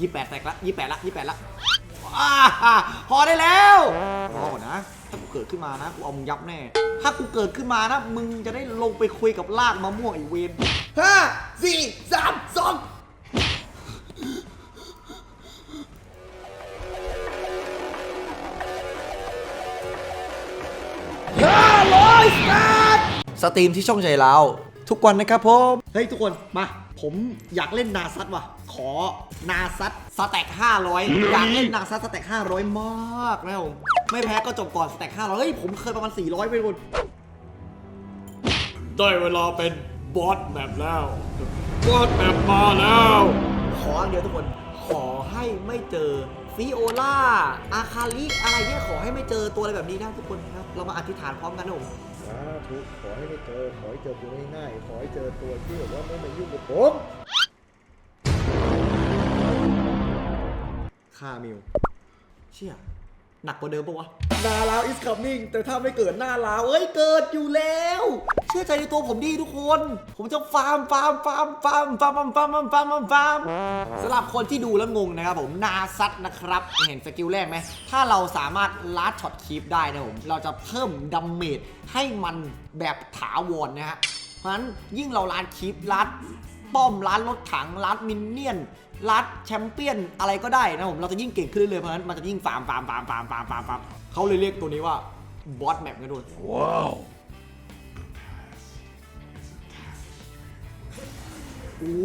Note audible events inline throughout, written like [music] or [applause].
ยี่แปดแตกละยี่แปดละยี่แปดละอาพอได้แล้วพอก่อนนะ ถ้ากูเกิดขึ้นมานะกูเอามึงยับแน่ ถ้ากูเกิดขึ้นมานะ มึงจะได้ลงไปคุยกับลากมะม่วงไอีเวนห้าสี่สามสองห้าร้อยสตาร์สตรีมที่ช่องใจเรา ทุกวันนะครับผมเฮ้ยทุกคนมา ผมอยากเล่นนาซัดว่ะ ขอนาซัดสแต็ก500 อยากเล่นนาซัดสแต็ก500 มากนะครับผมไม่แพ้ก็จบก่อนสแต็ก500เฮ้ยผมเคยประมาณ 400ไปทุกคนได้เวลาเป็นบอสแมปแล้ว บอสแมปมาแล้ว ขออย่างเดียวทุกคน ขอให้ไม่เจอฟิโอลาอาคาลิอะไรเนี่ยขอให้ไม่เจอตัวอะไรแบบนี้นะทุกคนครับ เรามาอธิษฐานพร้อมกันนะผม สาธุขอให้ได้เจอ ขอให้เจอตัวง่ายๆขอให้เจอตัวที่แบบว่าไม่มายุ่งกับผมคามิวเชี่ย หนักกว่าเดิมปะวะนาลาว is coming แต่ถ้าไม่เกิดหน้าลาวเอ้ยเกิดอยู่แล้ว เชื่อใจในตัวผมดีทุกคน ผมจะฟาร์มฟาร์มฟาร์มฟาร์มฟาร์มฟาร์มฟาร์มฟาร์มฟาร์มสำหรับคนที่ดูแล้วงงนะครับผมนาซัดนะครับ เห็นสกิลแรกไหม ถ้าเราสามารถลัดช็อตคีปได้นะผม เราจะเพิ่มดัมเมจให้มันแบบถาวรนะฮะ เพราะฉะนั้นยิ่งเราลัดคีปลัดป้อมร้านรถถังร้านมินเนี่ยน ร้านแชมเปี้ยนอะไรก็ได้นะผมเราจะยิ่งเก่งขึ้นเรื่อยๆเพราะฉะนั้นมันจะยิ่งฟาร์มฟาร์มฟาร์มฟาร์มฟาร์มฟาร์มฟาร์มเขาเลยเรียกตัวนี้ว่าบอสแมปกันด้วยว้าวอู้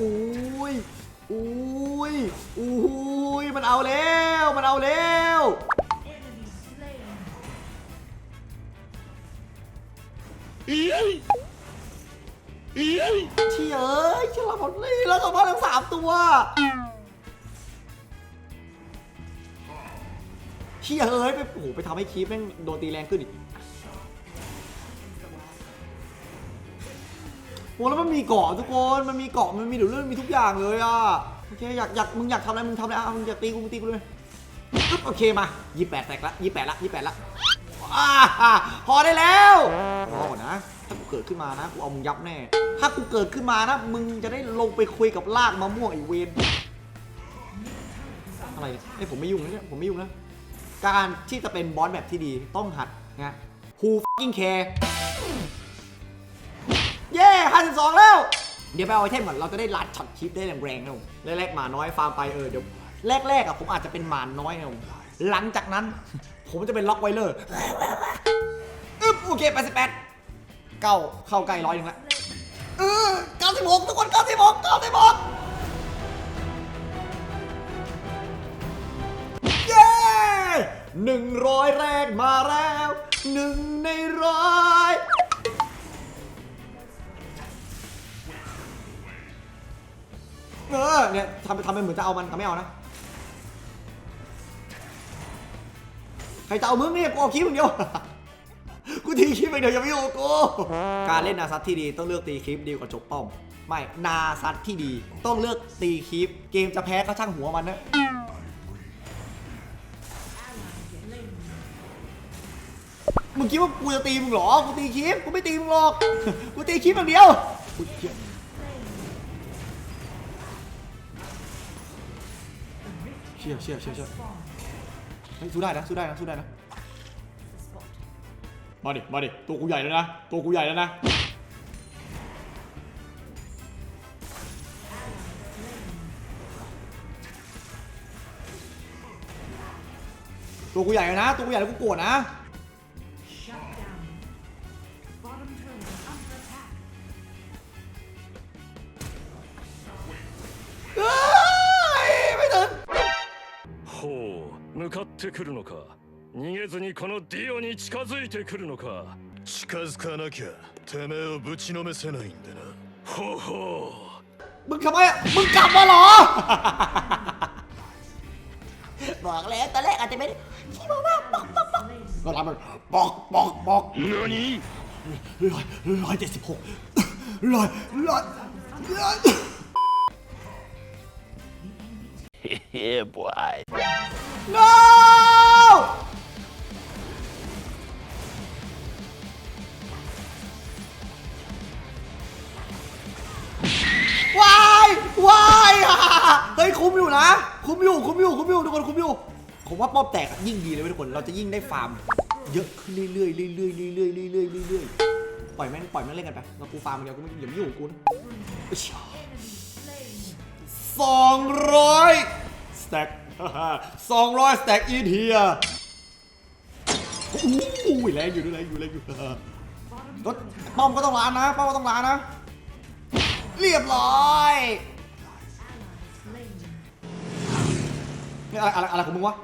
อุ้ยอุ้ยอุ้ยมันเอาแล้วมันเอาแล้วเชี่ยเอ้ยเชี่ยเราหมดเลยแล้วสองพันทั้งสาม ตัวเชี่ยเอ้ยไปโอ้โหไปทำให้คีฟแม่งโดนตีแรงขึ้นอีกโอ้แล้วมันมีเกาะทุกคน มันมีเกาะ มันมีเดี๋ยวเรื่องมีทุกอย่างเลยอะ โอเค อยาก อยาก มึงอยากทำอะไร มึงทำเลยอะมึงอยากตีกู มึงตีกูเลยโอเคมายี่แปดแตกละยี่แปดละยี่แปดละอ่าพอได้แล้ว ดขึ้นมานะกูเอามึงยับแน่ ถ้ากูเกิดขึ้นมานะมึงจะได้ลงไปคุยกับลากมะม่วงไอเวนอะไรไอผมไม่ยุ่งนะเนี่ยผมไม่ยุ่งนะการที่จะเป็นบอสแบบที่ดีต้องหัดนะ Who fucking care เย้52แล้ว เดี๋ยวไปเอาไอเทมก่อนเราจะได้ลัดช็อตคลิปได้แรงๆนะผมแรกๆหมาน้อยฟาร์มไปเออเดี๋ยวแรกๆอะผมอาจจะเป็นหมาน้อยนะผมหลังจากนั้น ผมจะเป็นล็อกไวเลอร์อึ๊บโอเค88 เก้าเข้าใกล้ร้อยหนึ่งละเออ96ทุกคน96 96เย้หนึ่งร้อยแรกมาแล้วหนึ่งในร้อยเออเนี่ยทำทำเป็นเหมือนจะเอามันแต่ไม่เอานะใครจะเอามึงเนี่ยกูเอาคลิปมึงเดียวกู ตีคลิปมึงเดี๋ยวอย่ามายุ่งกับกูการเล่นนาซัตที่ดีต้องเลือกตีคลิปดีกว่าจบป้อม ไม่นาซัตที่ดี ต้องเลือกตีคลิป เกมจะแพ้ก็ช่างหัวมันนะมึงคิดว่ากูจะตีมึงเหรอ กูตีคลิป กูไม่ตีมึงหรอก กูตีคลิปอย่างเดียวเชี่ยเชี่ยเชี่ยเชี่ยเฮ้ยสู้ได้นะสู้ได้นะสู้ได้นะ มาดิ มาดิ ตัวกูใหญ่แล้วนะ ตัวกูใหญ่แล้วนะ ตัวกูใหญ่นะ ตัวกูใหญ่แล้วกูโกรธนะ เอ้ยไม่ถึง ほう向かってくるのか 逃げずにこのディオに近づいてくるのか近づかなきゃてめえをぶちのめせないんでなほうほ มึงทำไมอะมึงกลับมาเหรอ บอกแล้วตอนแรกอาจจะไม่ได้ขี้บอกว่าบอกบอกบอกก็รับมันบอกบอกบอก う何 [laughs] ร้อยร้อยเจ็ดสิบหกร้อยร้อยร้อย Yeah boy [laughs] no คุ้มอยู่นะ คุ้มอยู่ คุ้มอยู่ คุ้มอยู่ทุกคนคุ้มอยู่ ผมว่าป้อมแตกอะยิ่งดีเลยเว้ยทุกคน เราจะยิ่งได้ฟาร์มเยอะขึ้นเรื่อยๆเรื่อยๆเรื่อยๆเรื่อยๆเรื่อยๆเรื่อยๆปล่อยแม่งปล่อยแม่งเล่นกันไปเรากูฟาร์มอย่างเดียวกูไม่อย่ามายุ่งกับกูนะสองร้อยสแต็กสองร้อยสแต็กอีเทียอู้ยแรงอยู่ด้วยแรงอยู่แรงอยู่รถป้อมก็ต้องล้านนะป้อมก็ต้องล้านนะ เรียบร้อย นี่อะไรอะไรอะไรของมึงวะ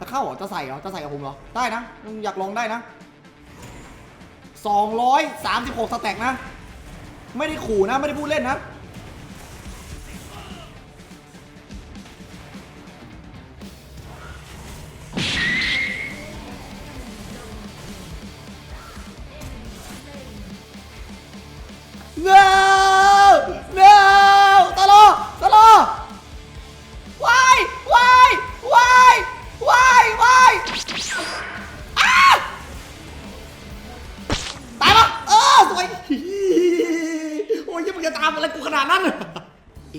จะเข้าเหรอ จะใส่เหรอ จะใส่กับผมเหรอ ได้นะ มึงอยากลองได้นะ 236 สแต็กนะ ไม่ได้ขู่นะ ไม่ได้พูดเล่นนะ no no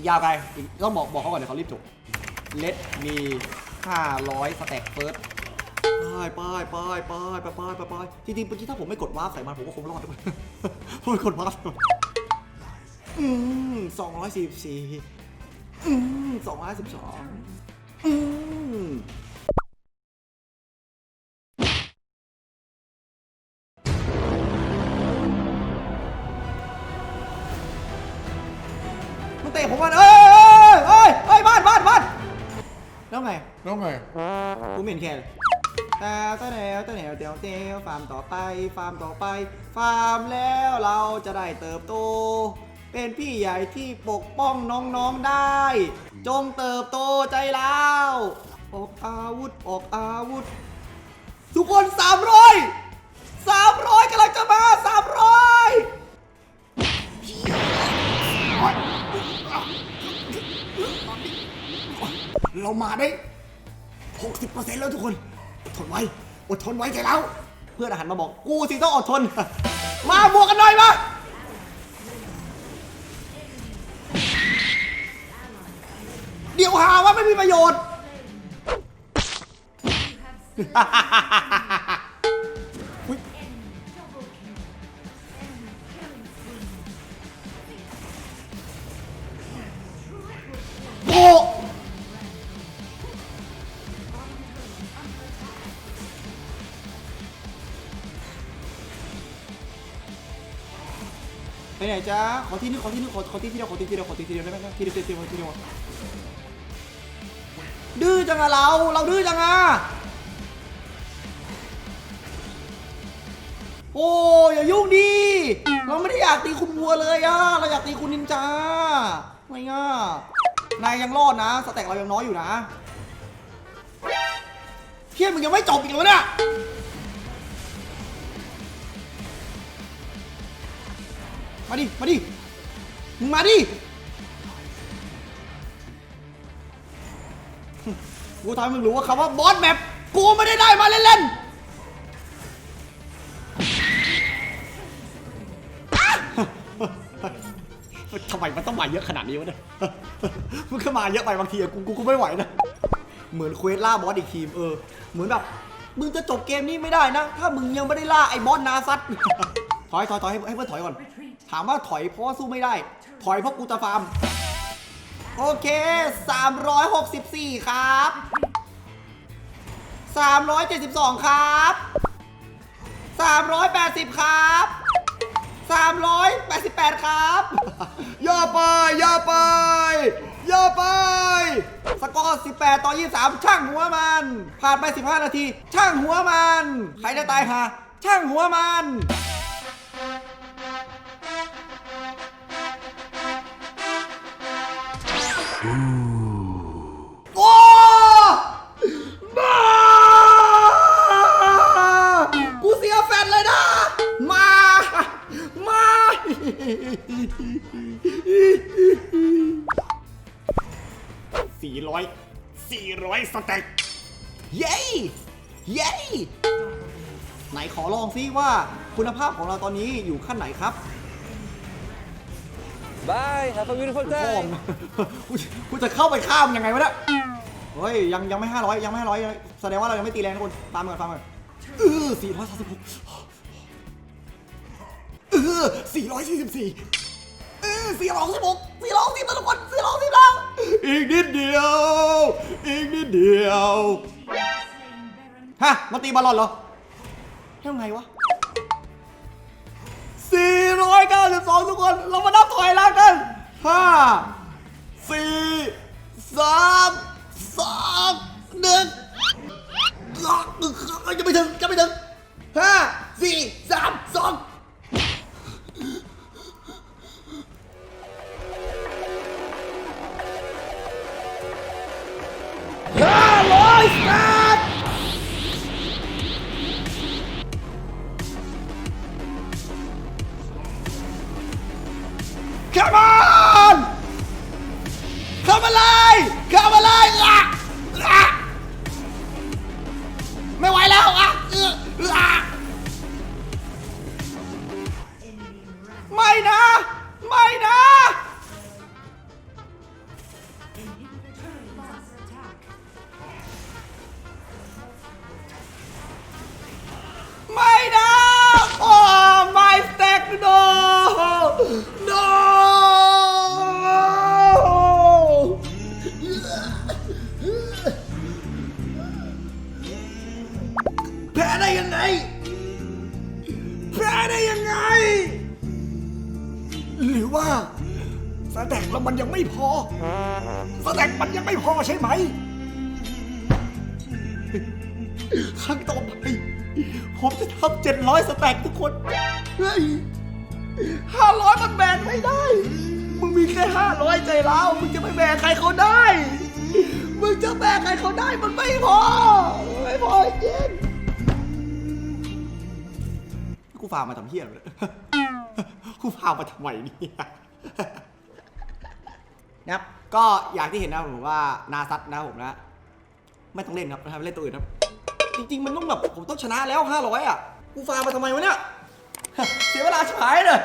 ยาวไปลอีต้องบอกบอกเขาก่อนเลยเขารีบจบเลดมี500สแต็กเฟิร์สป้ายป้ายป้ายป้ายป้ายป้ายป้ายจริงๆเมื่อกี้ถ้าผมไม่กดวาใส่มันผมก็คงรอดผมกดวาร์ปอืมสองร้อยสี่สี่อืมสองร้อยสิบสองอืม เตะผมมันเอ้ยเอ้ยเอ้ยบ้านบ้านบ้านแล้วไง แล้วไง กูไม่เห็นแค่เลยแต่แต่แนวแต่แนวเตียวเตียวฟาร์มต่อไปฟาร์มต่อไปฟาร์มแล้วเราจะได้เติบโต เป็นพี่ใหญ่ที่ปกป้องน้องๆได้ จงเติบโตใจแล้วออกอาวุธออกอาวุธ ทุกคน300 มาได้ 60%แล้วทุกคนอดทนไว้ อดทนไว้ใจแล้ว เพื่อนอาหารมาบอกกูสิต้องอดทน มาบวกกันหน่อยมาเดี๋ยวหาว่าไม่มีประโยชน์ ไปไหนจ๊ะขอที่นึงขอที่นึงขอขอที่ที่เดียวขอที่ที่เดียวขอที่ที่เดียวได้ไหมที่เดียวที่เดียวที่เดียวดื้อจังอะเรา เราดื้อจังอะโอ้อย่ายุ่งดิเราไม่ได้อยากตีคุณวัวเลยอะเราอยากตีคุณนินจาไรเงี้ยนายยังรอดนะ สแต็กเรายังน้อยอยู่นะเพี้ยนมึงยังไม่จบอีกเหรอเนี่ย มาดิ มาดิ มึงมาดิ กูทำให้มึงรู้ว่าคำว่าบอสแมปกูไม่ได้ได้มาเล่นๆทำไมมันต้องมาเยอะขนาดนี้วะเนี่ย มันก็มาเยอะไปบางทีอะกูกูกูไม่ไหวนะ เหมือนเควสล่าบอสอีกทีมเออ เหมือนแบบมึงจะจบเกมนี้ไม่ได้นะ ถ้ามึงยังไม่ได้ล่าไอ้บอสนาซัดถอยถอยถอยให้ให้เพื่อนถอยก่อน ถามว่าถอยเพราะสู้ไม่ได้ ถอยเพราะกูจะฟาร์ม โอเค 364 ครับ 372 ครับ 380 ครับ 388 ครับย่อไปย่อไปย่อไป สกอร์ 18 ต่อ 23 ช่างหัวมัน ผ่านไป 15 นาที ช่างหัวมัน ใครจะตายฮะช่างหัวมัน โอ้มากูเสียแฟนเลยนะ มา มา สี่ร้อยสี่ร้อยสเต็กเย้เย้ไหนขอลองซิว่าคุณภาพของเราตอนนี้อยู่ขั้นไหนครับ Bye. Have a beautiful พ่อ time. มึงกูจะกูจะเข้าไปข้ามยังไงวะเนี่ยเฮ้ยยังยังไม่ห้าร้อยยังไม่ห้าร้อยแสดงว่าเรายังไม่ตีแรงทุกคนตามมาก่อนตามมาก่อนเออสี่ร้อยสามสิบหกเออสี่ร้อยสี่สิบสี่เออสี่ร้อยสิบหกสี่ร้อยสิบทุกคนสี่ร้อยสิบแล้วอีกนิดเดียว อีกนิดเดียวฮะมาตีบอลลอนเหรอยังไงวะ เก้าสิบสองทุกคน เรามานับถอยหลังกันห้าสี่สามสองหนึ่งยังไม่ถึงยังไม่ถึงห้าสี่สามสอง ครั้งต่อไปผมจะทำเจ็ดร้อยสแต็กทุกคน เฮ้ยห้าร้อยมันแบนไม่ได้ มึงมีแค่ห้าร้อยใจแล้วมึงจะไปแบนใครเขาได้ มึงจะแบนใครเขาได้มันไม่พอ ไม่พอจริงกูฟาร์มมาทำเพี้ยเลยกูฟาร์มมาทำไมเนี่ยนะครับก็อย่างที่เห็นนะผมว่านาซัตนะครับผมนะ ไม่ต้องเล่นครับนะครับเล่นตัวอื่นครับ จริง ๆ มันต้องแบบผมต้องชนะแล้ว 500 อะ กูฟาร์มมาทำไมวะเนี่ย เสียเวลาชิบหายเลย